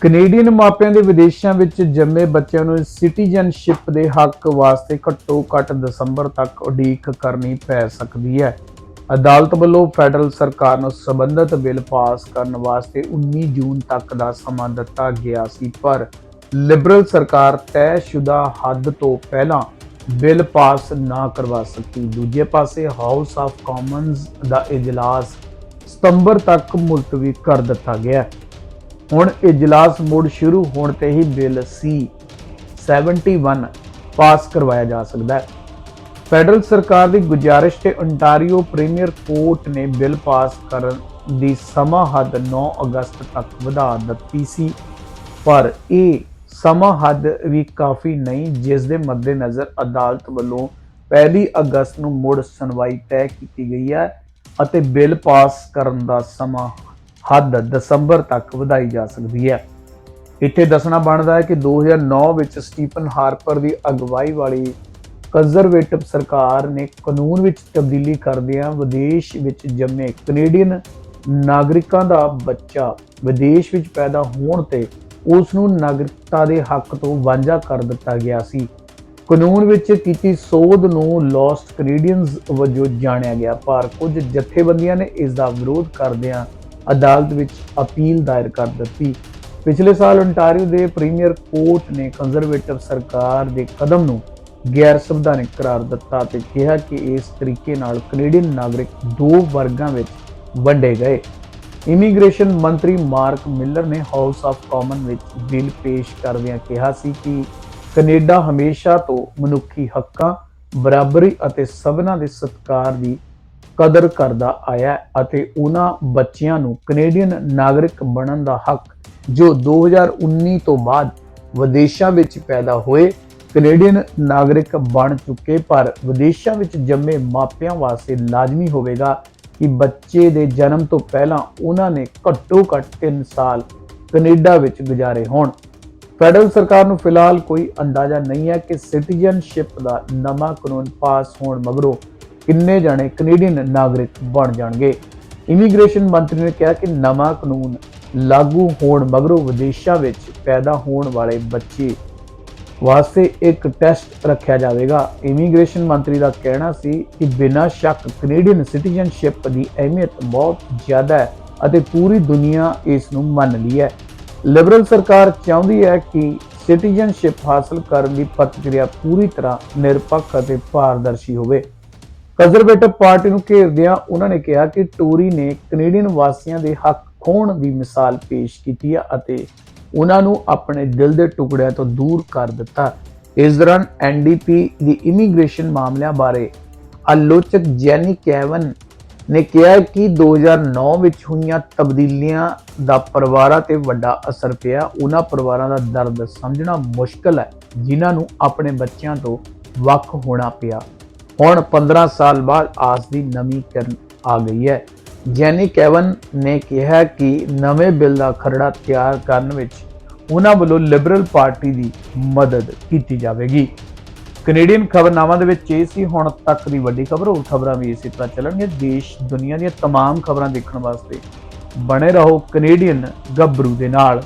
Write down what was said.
Canadian ਮਾਪਿਆਂ ਦੇ ਵਿਦੇਸ਼ਾਂ ਵਿੱਚ ਜੰਮੇ ਬੱਚਿਆਂ ਨੂੰ ਸਿਟੀਜ਼ਨਸ਼ਿਪ ਦੇ ਹੱਕ ਵਾਸਤੇ ਘੱਟੋ ਘੱਟ ਦਸੰਬਰ ਤੱਕ ਉਡੀਕ ਕਰਨੀ ਪੈ ਸਕਦੀ ਹੈ। ਅਦਾਲਤ ਵੱਲੋਂ ਫੈਡਰਲ ਸਰਕਾਰ ਨੂੰ ਸਬੰਧਤ ਬਿੱਲ ਪਾਸ ਕਰਨ ਵਾਸਤੇ 19 ਜੂਨ ਤੱਕ ਦਾ ਸਮਾਂ ਦਿੱਤਾ ਗਿਆ ਸੀ, ਪਰ ਲਿਬਰਲ ਸਰਕਾਰ ਤੈਅਸ਼ੁਦਾ ਹੱਦ ਤੋਂ ਪਹਿਲਾਂ ਬਿੱਲ ਪਾਸ ਨਾ ਕਰਵਾ ਸਕੀ। ਦੂਜੇ ਪਾਸੇ ਹਾਊਸ ਆਫ ਕਾਮਨਸ ਦਾ ਇਜਲਾਸ ਸਤੰਬਰ ਤੱਕ ਮੁਲਤਵੀ ਕਰ ਦਿੱਤਾ ਗਿਆ। ਹੈ ਹੁਣ ਇਜਲਾਸ ਮੁੜ ਸ਼ੁਰੂ ਹੋਣ ਤੇ ਹੀ ਬਿੱਲ ਸੀ 71 ਪਾਸ ਕਰਵਾਇਆ ਜਾ ਸਕਦਾ ਹੈ। ਫੈਡਰਲ ਸਰਕਾਰ ਦੀ ਗੁਜ਼ਾਰਿਸ਼ ਤੇ ਅੰਟਾਰੀਓ ਪ੍ਰੀਮੀਅਰ ਕੋਰਟ ਨੇ ਬਿੱਲ ਪਾਸ ਕਰਨ ਦੀ ਸਮਾਂ ਹੱਦ 9 ਅਗਸਤ ਤੱਕ ਵਧਾ ਦਿੱਤੀ ਸੀ। ਪਰ ਇਹ ਸਮਾਂ ਹੱਦ ਵੀ ਕਾਫੀ ਨਹੀਂ, ਜਿਸ ਦੇ ਮੱਦੇਨਜ਼ਰ ਅਦਾਲਤ ਵੱਲੋਂ 1 ਅਗਸਤ ਨੂੰ ਮੁੜ ਸੁਣਵਾਈ ਤੈਅ ਕੀਤੀ ਗਈ ਹੈ ਅਤੇ ਬਿੱਲ ਪਾਸ ਕਰਨ ਦਾ ਸਮਾਂ ਹੱਦ ਦਸੰਬਰ ਤੱਕ ਵਧਾਈ ਜਾ ਸਕਦੀ ਹੈ। ਇੱਥੇ ਦੱਸਣਾ ਬਣਦਾ ਹੈ ਕਿ 2009 ਵਿੱਚ ਸਟੀਫਨ ਹਾਰਪਰ ਦੀ ਅਗਵਾਈ ਵਾਲੀ ਕੰਜ਼ਰਵੇਟਿਵ ਸਰਕਾਰ ਨੇ ਕਾਨੂੰਨ ਵਿੱਚ ਤਬਦੀਲੀ ਕਰਦਿਆਂ ਵਿਦੇਸ਼ ਵਿੱਚ ਜੰਮੇ ਕੈਨੇਡੀਅਨ ਨਾਗਰਿਕਾਂ ਦਾ ਬੱਚਾ ਵਿਦੇਸ਼ ਵਿੱਚ ਪੈਦਾ ਹੋਣ ਤੇ ਉਸ ਨੂੰ ਨਾਗਰਿਕਤਾ ਦੇ ਹੱਕ ਤੋਂ ਵਾਂਝਾ ਕਰ ਦਿੱਤਾ ਗਿਆ ਸੀ। ਕਾਨੂੰਨ ਵਿੱਚ ਕੀਤੀ ਸੋਧ ਨੂੰ ਲੋਸਟ ਕੈਨੇਡੀਅਨਸ ਵਜੋਂ ਜਾਣਿਆ ਗਿਆ, ਪਰ ਕੁਝ ਜਥੇਬੰਦੀਆਂ ਨੇ ਇਸ ਦਾ ਵਿਰੋਧ ਕਰਦਿਆਂ ਅਦਾਲਤ ਵਿੱਚ ਅਪੀਲ ਦਾਇਰ ਕਰ ਦਿੱਤੀ। ਪਿਛਲੇ ਸਾਲ ontario ਦੇ ਪ੍ਰੀਮੀਅਰ ਕੋਰਟ ਨੇ ਕੰਜ਼ਰਵੇਟਿਵ ਸਰਕਾਰ ਦੇ ਕਦਮ ਨੂੰ ਗੈਰ ਸੰਵਿਧਾਨਿਕ ਕਰਾਰ ਦਿੱਤਾ ਤੇ ਕਿਹਾ ਕਿ ਇਸ ਤਰੀਕੇ ਨਾਲ ਕੈਨੇਡੀਅਨ ਨਾਗਰਿਕ ਦੋ ਵਰਗਾਂ ਵਿੱਚ ਵੰਡੇ ਗਏ। ਇਮੀਗ੍ਰੇਸ਼ਨ ਮੰਤਰੀ ਮਾਰਕ ਮਿਲਰ ਨੇ ਹਾਊਸ ਆਫ ਕਾਮਨ ਵਿੱਚ ਬਿੱਲ ਪੇਸ਼ ਕਰਦਿਆਂ ਕਿਹਾ ਸੀ ਕਿ ਕੈਨੇਡਾ ਹਮੇਸ਼ਾ ਤੋਂ ਮਨੁੱਖੀ ਹੱਕਾਂ, ਬਰਾਬਰੀ ਅਤੇ ਸਭਨਾਂ ਦੇ ਸਤਿਕਾਰ ਦੀ ਕਦਰ ਕਰਦਾ ਆਇਆ ਅਤੇ ਉਹਨਾਂ ਬੱਚਿਆਂ ਨੂੰ ਕੈਨੇਡੀਅਨ ਨਾਗਰਿਕ ਬਣਨ ਦਾ ਹੱਕ, ਜੋ 2019 ਤੋਂ ਬਾਅਦ ਵਿਦੇਸ਼ਾਂ ਵਿੱਚ ਪੈਦਾ ਹੋਏ, ਕੈਨੇਡੀਅਨ ਨਾਗਰਿਕ ਬਣ ਚੁੱਕੇ। ਪਰ ਵਿਦੇਸ਼ਾਂ ਵਿੱਚ ਜੰਮੇ ਮਾਪਿਆਂ ਵਾਸਤੇ ਲਾਜ਼ਮੀ ਹੋਵੇਗਾ ਕਿ ਬੱਚੇ ਦੇ ਜਨਮ ਤੋਂ ਪਹਿਲਾਂ ਉਹਨਾਂ ਨੇ ਘੱਟੋ ਘੱਟ 3 ਸਾਲ ਕੈਨੇਡਾ ਵਿੱਚ ਗੁਜ਼ਾਰੇ ਹੋਣ। ਫੈਡਰਲ ਸਰਕਾਰ ਨੂੰ ਫਿਲਹਾਲ ਕੋਈ ਅੰਦਾਜ਼ਾ ਨਹੀਂ ਹੈ ਕਿ ਸਿਟੀਜ਼ਨਸ਼ਿਪ ਦਾ ਨਵਾਂ ਕਾਨੂੰਨ ਪਾਸ ਹੋਣ ਮਗਰੋਂ ਕਿੰਨੇ ਜਣੇ ਕੈਨੇਡੀਅਨ ਨਾਗਰਿਕ ਬਣ ਜਾਣਗੇ। ਇਮੀਗ੍ਰੇਸ਼ਨ ਮੰਤਰੀ ਨੇ ਕਿਹਾ ਕਿ ਨਵਾਂ ਕਾਨੂੰਨ ਲਾਗੂ ਹੋਣ ਮਗਰੋਂ ਵਿਦੇਸ਼ਾਂ ਵਿੱਚ ਪੈਦਾ ਹੋਣ ਵਾਲੇ ਬੱਚੇ ਵਾਸਤੇ ਇੱਕ ਟੈਸਟ ਰੱਖਿਆ ਜਾਵੇਗਾ। ਇਮੀਗ੍ਰੇਸ਼ਨ ਮੰਤਰੀ ਦਾ ਕਹਿਣਾ ਸੀ ਕਿ ਬਿਨਾਂ ਸ਼ੱਕ ਕੈਨੇਡੀਅਨ ਸਿਟੀਜ਼ਨਸ਼ਿਪ ਦੀ ਅਹਿਮੀਅਤ ਬਹੁਤ ਜ਼ਿਆਦਾ ਹੈ ਅਤੇ ਪੂਰੀ ਦੁਨੀਆ ਇਸ ਨੂੰ ਮੰਨ ਲਈ ਹੈ। ਲਿਬਰਲ ਸਰਕਾਰ ਚਾਹੁੰਦੀ ਹੈ ਕਿ ਸਿਟੀਜ਼ਨਸ਼ਿਪ ਹਾਸਲ ਕਰਨ ਦੀ ਪ੍ਰਕਿਰਿਆ ਪੂਰੀ ਤਰ੍ਹਾਂ ਨਿਰਪੱਖ ਅਤੇ ਪਾਰਦਰਸ਼ੀ ਹੋਵੇ। ਕੰਜ਼ਰਵੇਟਿਵ ਪਾਰਟੀ ਨੂੰ ਘੇਰਦਿਆਂ ਉਹਨਾਂ ਨੇ ਕਿਹਾ ਕਿ ਟੋਰੀ ਨੇ ਕੈਨੇਡੀਅਨ ਵਾਸੀਆਂ ਦੇ ਹੱਕ ਖੋਣ ਦੀ ਮਿਸਾਲ ਪੇਸ਼ ਕੀਤੀ ਹੈ ਅਤੇ ਉਹਨਾਂ ਨੂੰ ਆਪਣੇ ਦਿਲ ਦੇ ਟੁਕੜਿਆਂ ਤੋਂ ਦੂਰ ਕਰ ਦਿੱਤਾ। ਇਸ ਦੌਰਾਨ ਐਨਡੀਪੀ ਦੀ ਇਮੀਗ੍ਰੇਸ਼ਨ ਮਾਮਲਿਆਂ ਬਾਰੇ ਆਲੋਚਕ ਜੈਨੀ ਕੈਵਨ ਨੇ ਕਿਹਾ ਕਿ 2009 ਵਿੱਚ ਹੋਈਆਂ ਤਬਦੀਲੀਆਂ ਦਾ ਪਰਿਵਾਰਾਂ ਤੇ ਵੱਡਾ ਅਸਰ ਪਿਆ। ਉਹਨਾਂ ਪਰਿਵਾਰਾਂ ਦਾ ਦਰਦ ਸਮਝਣਾ ਮੁਸ਼ਕਲ ਹੈ, ਜਿਨ੍ਹਾਂ ਨੂੰ ਆਪਣੇ ਬੱਚਿਆਂ ਤੋਂ ਵੱਖ ਹੋਣਾ ਪਿਆ। ਹੁਣ 15 ਸਾਲ ਬਾਅਦ ਆਸ ਦੀ ਨਵੀਂ ਕਿਰਨ ਆ ਗਈ ਹੈ ਜੈਨੀ ਕੈਵਨ ਨੇ ਕਿਹਾ ਕਿ ਨਵੇਂ ਬਿੱਲ ਦਾ ਖਰੜਾ ਤਿਆਰ ਕਰਨ ਵਿੱਚ ਉਹਨਾਂ ਵੱਲੋਂ ਲਿਬਰਲ ਪਾਰਟੀ ਦੀ ਮਦਦ ਕੀਤੀ ਜਾਵੇਗੀ ਕੈਨੇਡੀਅਨ ਖਬਰਨਾਮਾ ਦੇ ਵਿੱਚ ਇਹ ਸੀ ਹੁਣ ਤੱਕ ਦੀ ਵੱਡੀ ਖਬਰ ਹੋਰ ਖਬਰਾਂ ਵੀ ਇਸੇ ਤਰ੍ਹਾਂ ਚੱਲਣਗੀਆਂ ਦੇਸ਼ ਦੁਨੀਆ ਦੀਆਂ तमाम ਖਬਰਾਂ ਦੇਖਣ ਵਾਸਤੇ ਬਣੇ ਰਹੋ ਕੈਨੇਡੀਅਨ ਗੱਭਰੂ ਦੇ ਨਾਲ